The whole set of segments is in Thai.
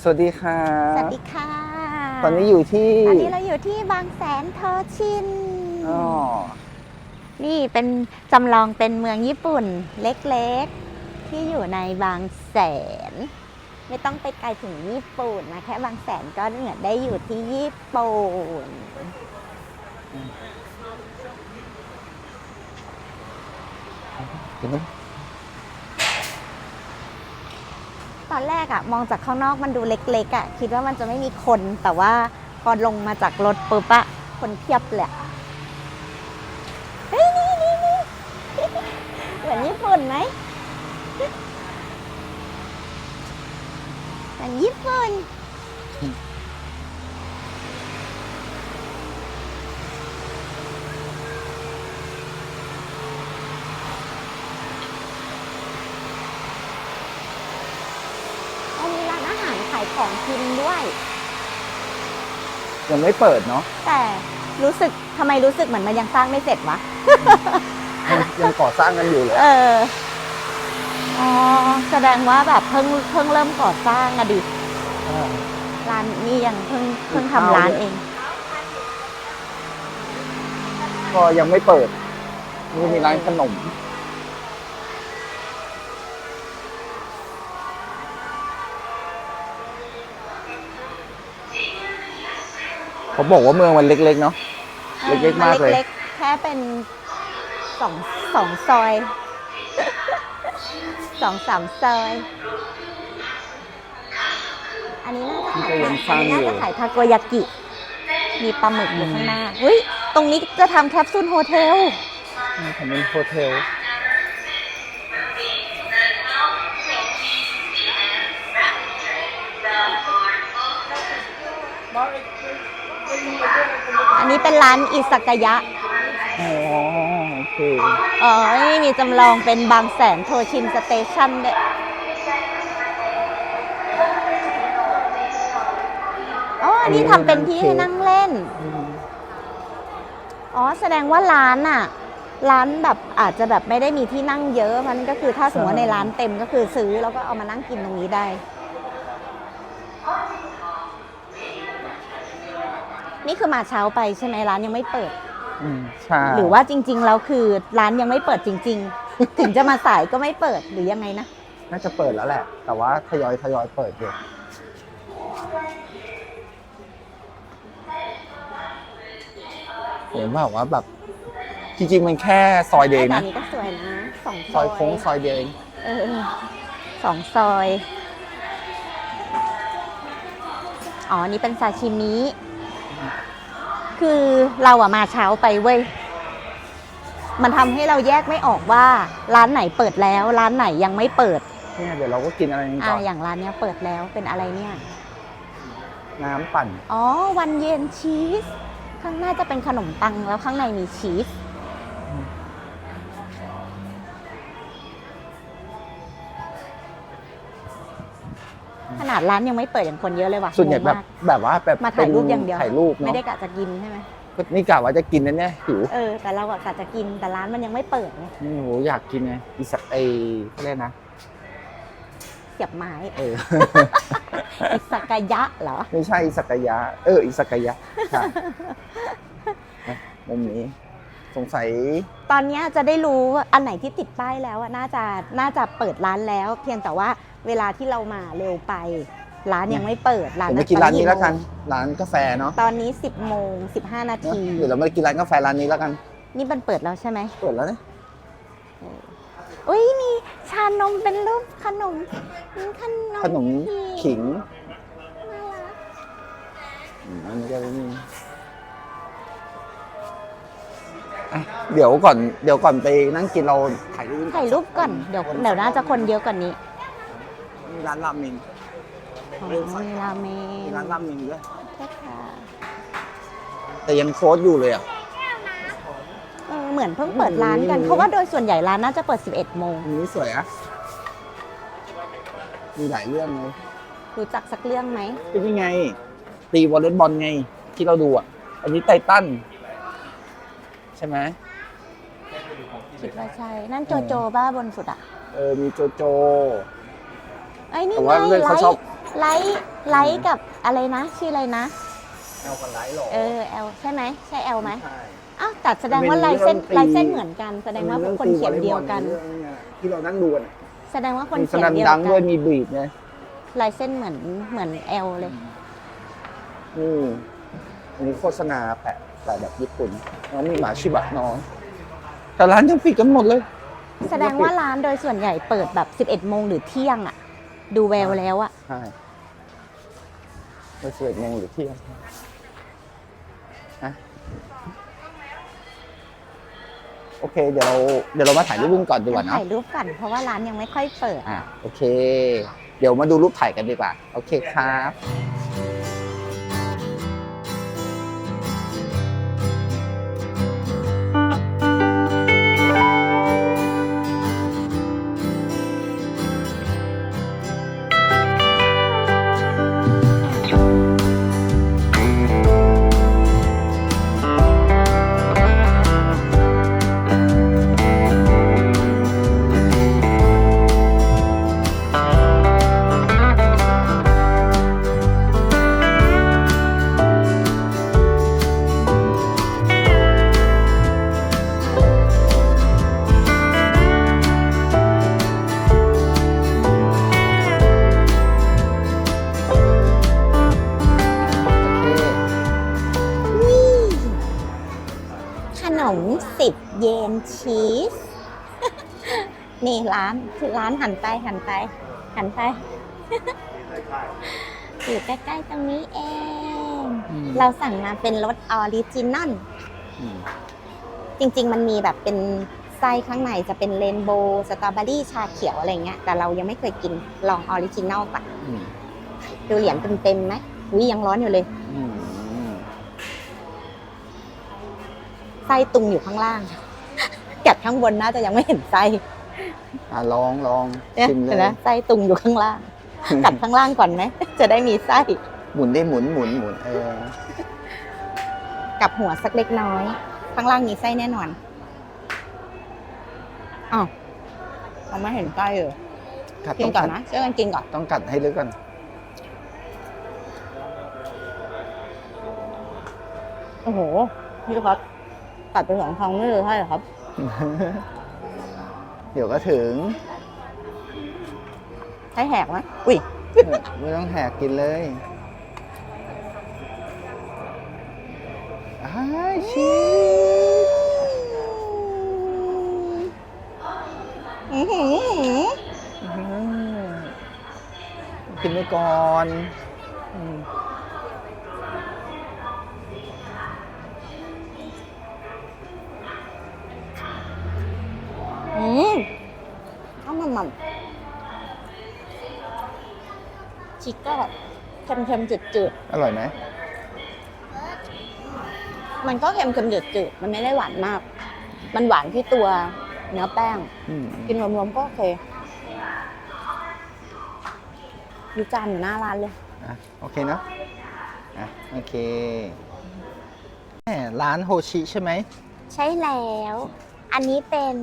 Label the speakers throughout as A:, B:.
A: สวัสดีค่ะ
B: สวัสดีค่ะ
A: ตอนนี้อยู่ที่
B: ตอนนี้เราอยู่ที่บางแสนเทอชิน
A: อ๋อ
B: นี่เป็นจำลองเป็นเมืองญี่ปุ่นเล็กๆ ที่อยู่ในบางแสน ไม่ต้องไปไกลถึงญี่ปุ่นนะ แค่บางแสนก็เหมือนได้อยู่ที่ญี่ปุ่น
A: เห็นไหม
B: ตอนแรกอะมองจากข้างนอกมันดูเล็กๆอะคิดว่ามันจะไม่มีคนแต่ว่าพอลงมาจากรถปุ๊บอะคนเพียบเลยเฮ้ยนี่นี่นี่เหมือนญี่ปุ่นไหมเหมือนญี่ปุ่น เอามีร้านอาหารขายของกินด้วย
A: ยังไม่เปิดเนาะ
B: แต่รู้สึกทำไมรู้สึกเหมือนมันยังสร้างไม่เสร็จวะ
A: ยังยังก่อสร้างกันอยู่เลย
B: เออ อ๋อ แสดงว่าแบบเพิ่งเพิ่งเริ่มก่อสร้างอะดิ
A: อ่า
B: ร้านนี้ยังเพิ่งเพิ่ง
A: มีข้าว
B: ทำร้าน
A: ด้วย
B: เอง
A: ก็ยังไม่เปิด นี่มีร้านขนม เขาบอกว่าเมืองมันเล็กๆเนาะ เล็กๆมากเลย
B: นเล็กๆแค่เป็นสองสองซอย สองสามซอย อันนี้น่าจะ
A: นี่
B: ขาย
A: ก็ยังสร้างอยู่
B: น่าจะขายทาโกยากิ มีปลาหมึกอยู่ข้างหน้า เฮ้ย ตรงนี้จะทำแคปซูลโฮเทล
A: ผมเป็นโฮเทล
B: นนี้เป็นร้านอิสกายะ
A: อ๋อโอเค
B: อ๋อนี่มีจำลองเป็นบางแสนโทชินสเตชันด้วยอ๋ออันนี้ทำเป็นที่ให้นั่งเล่น
A: อืม
B: อ๋อ แสดงว่าร้านอะร้านแบบอาจจะแบบไม่ได้มีที่นั่งเยอะ มันก็คือถ้าสมมติว่าในร้านเต็มก็คือซื้อแล้วก็เอามานั่งกินตรงนี้ได้ นี่คือมาเช้าไปใช่ไหมร้านยังไม่เปิด
A: อืมใช่
B: หรือว่าจริง ๆ แล้วคือร้านยังไม่เปิดจริง ๆ ถึงจะมาสายก็ไม่เปิดหรือยังไงนะ
A: น่าจะเปิดแล้วแหละ แต่ว่าทยอยทยอยเปิดอยู่เห็นว่าว่าแบบจริงๆมันแค่ซอยเดียวเอง
B: แต่
A: นะ
B: นี้ก็สวยนะสอง
A: ซอยโค้งซอยเดียวเอง
B: เออสองซอย อ๋ออันนี้เป็นซาชิมิ คือเราอะมาเช้าไปเว้ย มันทำให้เราแยกไม่ออกว่าร้านไหนเปิดแล้ว ร้านไหนยังไม่เปิด
A: เนี่ยเดี๋ยวเราก็กินอะไรกัน
B: อ่า
A: ก่อน
B: อย่างร้านเนี้ยเปิดแล้วเป็นอะไรเนี่ย
A: น้ำปั่น
B: อ๋อ วันเย็นชีส ข้างหน้าจะเป็นขนมปังแล้วข้างในมีชีส ขนาดร้านยังไม่เปิดอย่างคนเยอะเลยว่ะ
A: ส่วนใหญ่
B: งง
A: แบบ
B: มาก
A: แบบว่าแบบ
B: มาถ่ายรูปอย่างเดียว
A: ถ่ายรูป
B: ไม่
A: เนาะ
B: ได้กะจะกินใช่ไหม
A: ก็นี่กะว่าจะกินนั่นเนี่ยหิว
B: เออแต่เราอะกะจะกินแต่ร้านมันยังไม่เปิดไง
A: นี่โหอยากกินไงอีสักไอเขาเรียกนะ
B: เสียบไม้
A: เออ
B: อิสกายะเหรอ
A: ไม่ใช่อิสักายะ เอออิสักายะใช่นะมุมนี้ สงสัย
B: ตอนเนี้ยจะได้รู้ว่าอันไหนที่ติดป้ายแล้วอะน่าจะน่าจะเปิดร้านแล้ว เพียงแต่ว่า เวลาที่เรามาเร็วไป ร้านยังไม่เปิดร้าน
A: ผมไปกินร้านนี้แล้วกัน ร้านกาแฟเนาะ
B: ตอนนี้ 10โมง15นา
A: เนอะ
B: ที
A: เดี๋ยวเรามากินร้านกาแฟร้านนี้แล้วกัน
B: นี่มันเปิดแล้วใช่ไหม
A: เปิดแล้วเนี่ย
B: อุ้ยมีชานมเป็นรูปขนมมีขนม
A: ขนมขิง
B: น่ารัก
A: อืมอันนี้ก็นี่อะเดี๋ยวก่อนเดี๋ยวก่อนไปนั่งกินเราถ่ายรูป
B: ถ่ายรูปก่อนเดี๋ยวเดี๋ยวน่าจะคนเยอะกว่านี้
A: มีร้านราเมง
B: อ๋อมีราเม
A: มี
B: ง
A: ร้านราเมงด้วย
B: ใช่ค่ะ
A: แต่ยังโค้ดอยู่เลยอะ
B: เออเหมือนเพิ่งเปิดร้านกัน
A: อืม
B: เพราะว่าโดยส่วนใหญ่ร้านน่าจะเปิด 11 โมง
A: อันนี้สวยอะมีหลายเรื่องเลย
B: รู้จักสักเรื่องไหม
A: เป็นยังไง ตีวอลเลย์บอลไง ที่เราดูอะ อันนี้ไททันใช่ไหม
B: คิดว่าใช่ นั่นโจโจบ้าบนสุดอะ
A: เออ มีโจโจ
B: ไอ้ยนี่
A: แต่
B: ไง
A: ว่าเรื่อง
B: ไล
A: เขาชอบ
B: ท์ไลท์ไลท์กับอะไรนะ ชื่ออะไรนะ
A: แอลกับไลท์หรอ
B: เออแอลใช่ไหมใช่แอลไหม
A: ใช่
B: อ้าวแต่แสดงว่า
A: เป็น
B: ลายเส้น
A: เรื่องตี
B: ลายเส้นเหมือนกัน แสดงว่าคนเขียนเดียวกัน
A: เรื่องเยที่เรานั่งดูกันอะ
B: แสดงว่าคน
A: มีส
B: เขียน
A: นัน
B: เดียว
A: ดั
B: กั
A: งด้วยมีบีดไง
B: ลายเส้นเหมือนเหมือนแอลเลย
A: นี่อันนี้โฆษณาแปะแปะแบบญี่ปุ่น น้องมีหมาชิบะน้อง แต่ร้านยังปิดกันหมดเลย
B: แสดงว่าร้านโดยส่วนใหญ่เปิดแบบ 11 โมงหรือเที่ยงอะ ดูแววแล้วอะ
A: ใช่ไปเสิร์ฟโมงหรือเที่ยงนะโอเค เดี๋ยวเราเดี๋ยวเรามาถ่ายรูปกันก่อนดีกว่าเนอะ
B: ถ่ายรูปก่อนเพราะว่าร้านยังไม่ค่อยเปิด
A: อะโอเค เดี๋ยวมาดูรูปถ่ายกันดีกว่า โอเคครับ
B: นี่ร้านคือร้านหันไปหันไป หันไป อยู่ใกล้ๆตรงนี้เอง
A: อืม
B: เราสั่งมาเป็นรสออริจินอล
A: อืม
B: จริง ๆ มันมีแบบเป็นไส้ข้างในจะเป็นเรนโบว์สตรอเบอรี่ชาเขียวอะไรเงี้ยแต่เรายังไม่เคยกินลองออริจินอลก่อน
A: อืม
B: ดูเหรียญเต็มๆไหมวิยังร้อนอยู่เลย
A: อืม
B: ไส้ตุงอยู่ข้างล่างกัดข้างบนน่าจะยังไม่เห็นไส้
A: อะลองลอง
B: เนี่ย
A: ชิมเล
B: เห็น
A: ย
B: ไหมไส้ตุงอยู่ข้างล่าง กัดข้างล่างก่อนไหม จะได้มีไส้
A: หมุนได้หมุนหมุนหมุนเออ
B: กับหัวสักเล็กน้อย ข้างล่างมีไส้แน่นอนอ้าวเราไม่เห็นไส้เลย
A: กัด
B: กิ
A: ต้
B: น
A: อง
B: ก่อ
A: กันด
B: นะช่วยกันกินก่อน
A: ต้องกัดให้ลึกก่อน
B: โอ้โห พี่ครับตัดไปสองครั้งไม่เลยใช่เหรอครับ
A: เดี๋ยวก็ถึง
B: ใช้แหกไหมอุ้ย
A: ไม่ต้องแหกกินเลยอ้ายชี
B: อื้อหือ
A: อืมกินไปก่อนอืม
B: อืมเอามันมันชิคก็แบบเค็มๆจืด
A: อร่อยไหม
B: ๆมันก็เค็มๆจืดๆมันไม่ได้หวานมาก มันหวานที่ตัวเนื้อแป้ง
A: อืม
B: กินรวมๆก็โอเคดูจานอยู่หน้าร้านเลย
A: อะโอเคเนอะอะโอเคแหมร้านโฮชิใช่ไหม
B: ใช่แล้ว อันนี้เป็น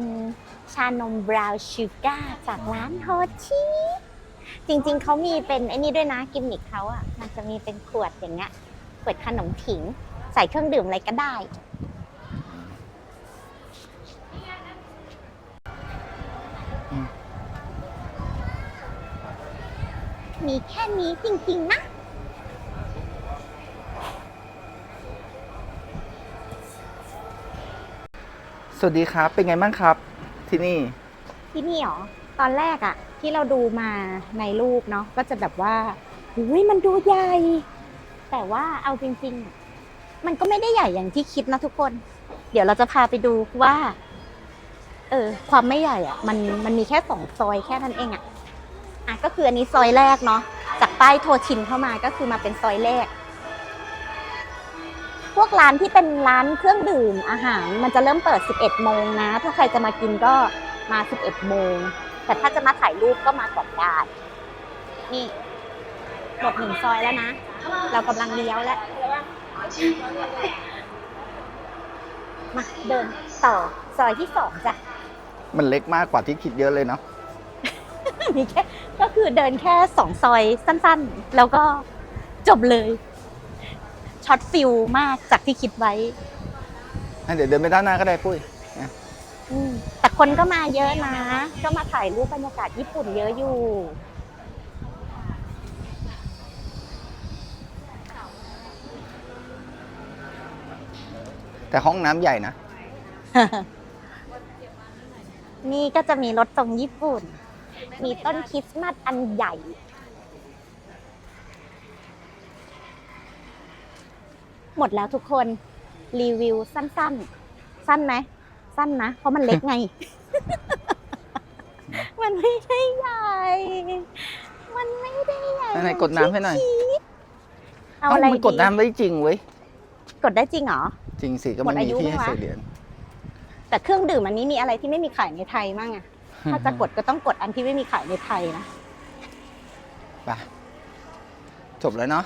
B: ชานมบราวน์ชูการ์จากร้านโฮชิจริงๆ เขามีเป็นไอ้นี่ด้วยนะกิมมิคเขาอะ มันจะมีเป็นขวดอย่างเงี้ย ขวดขนมผิง ใส่เครื่องดื่มอะไรก็ได้ มีแค่นี้จริงๆนะ
A: สวัสดีครับ เป็นไงบ้างครับ ที่นี่
B: ที่นี่หรอ ตอนแรกอะที่เราดูมาในรูปเนาะก็จะแบบว่าอุ้ยมันดูใหญ่ แต่ว่าเอาจริงๆ มันก็ไม่ได้ใหญ่อย่างที่คิดนะทุกคน เดี๋ยวเราจะพาไปดูว่า เออ ความไม่ใหญ่อะมันมันมีแค่สองซอยแค่นั้นเองอะอะก็คืออันนี้ซอยแรกเนาะจากป้ายโทชินเข้ามาก็คือมาเป็นซอยแรก พวกร้านที่เป็นร้านเครื่องดื่มอาหาร มันจะเริ่มเปิด 11 โมงนะ ถ้าใครจะมากินก็มา 11 โมง แต่ถ้าจะมาถ่ายรูปก็มาก่อนได้นี่หมดหนึ่งซอยแล้วนะ เรากำลังเลี้ยวแล้ว มาเดินต่อซอยที่สองจ้ะ
A: มันเล็กมากกว่าที่คิดเยอะเลยเนาะ
B: มีแค่ก็คือเดินแค่สองซอยสั้นๆ แล้วก็จบเลย ช็อตฟิลมากจากที่คิดไว้
A: อะเดี๋ยวเดินไปด้านหน้าก็ได้ปุ้ย
B: อืมแต่คนก็มาเยอะนะ ก็มาถ่ายรูปบรรยากาศญี่ปุ่นเยอะอยู่
A: แต่ห้องน้ำใหญ่นะ
B: นี่ก็จะมีรถทรงญี่ปุ่น มีต้นคริสต์มาสอันใหญ่ หมดแล้วทุกคนรีวิวสั้น ๆ สั้นไหมสั้นนะ เพราะมันเล็กไง มันไม่ได้ใหญ่ มันไม่ได้ใหญ่
A: ไหนๆกดน้ำให้หน่อย
B: เอาอะไร
A: มันกด
B: ดี
A: น้ำได้จริงเว้ย
B: กดได้จริงเหรอ
A: จริงสิก็
B: หม
A: มัน
B: ดอา
A: มี
B: ยุ
A: ที่ให้
B: ไหมวะ
A: ใส่เหรียญ
B: แต่เครื่องดื่มอันนี้มีอะไรที่ไม่มีขายในไทยมั่งอะถ้าจะกดก็ต้องกดอันที่ไม่มีขายในไทยนะ
A: ไป จบแล้วเนาะ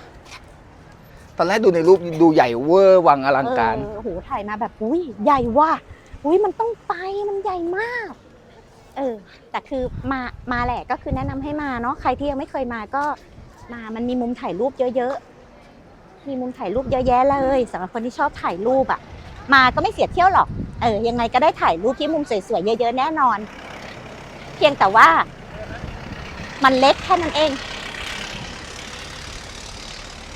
A: ตอนแรกดูในรูปดูใหญ่เวอร์วังอลังการ
B: เออโอ้โหถ่ายมาแบบอุ้ยใหญ่ว่ะอุ้ยมันต้องไปมันใหญ่มาก เออ แต่คือมามาแหละก็คือแนะนำให้มาเนาะใครที่ยังไม่เคยมาก็มามันมีมุมถ่ายรูปเยอะๆมีมุมถ่ายรูปเยอะแยะเลยสำหรับคนที่ชอบถ่ายรูปอะมาก็ไม่เสียเที่ยวหรอก เออ ยังไงก็ได้ถ่ายรูปที่มุมสวยๆเยอะๆแน่นอน เพียงแต่ว่า มันเล็กแค่นั้นเอง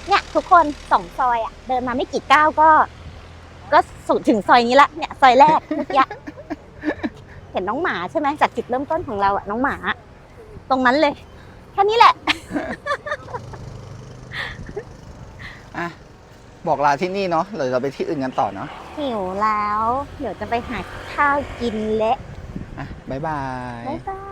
B: เนี่ยทุกคนสองซอยอะเดินมาไม่กี่ก้าวก็ ก็สุดถึงซอยนี้ละเนี่ยซอยแรกเมื่อกี้เห็นน้องหมาใช่ไหมจากจุดเริ่มต้นของเราอะน้องหมา ตรงนั้นเลยแค่นี้แหละ
A: อะบอกลาที่นี่เนาะเดี๋ยวเราไปที่อื่นกันต่อเนาะ
B: หิวแล้ว เดี๋ยวจะไปหาข้าวกินและ
A: อะบ๊ายบาย
B: บ๊ายบาย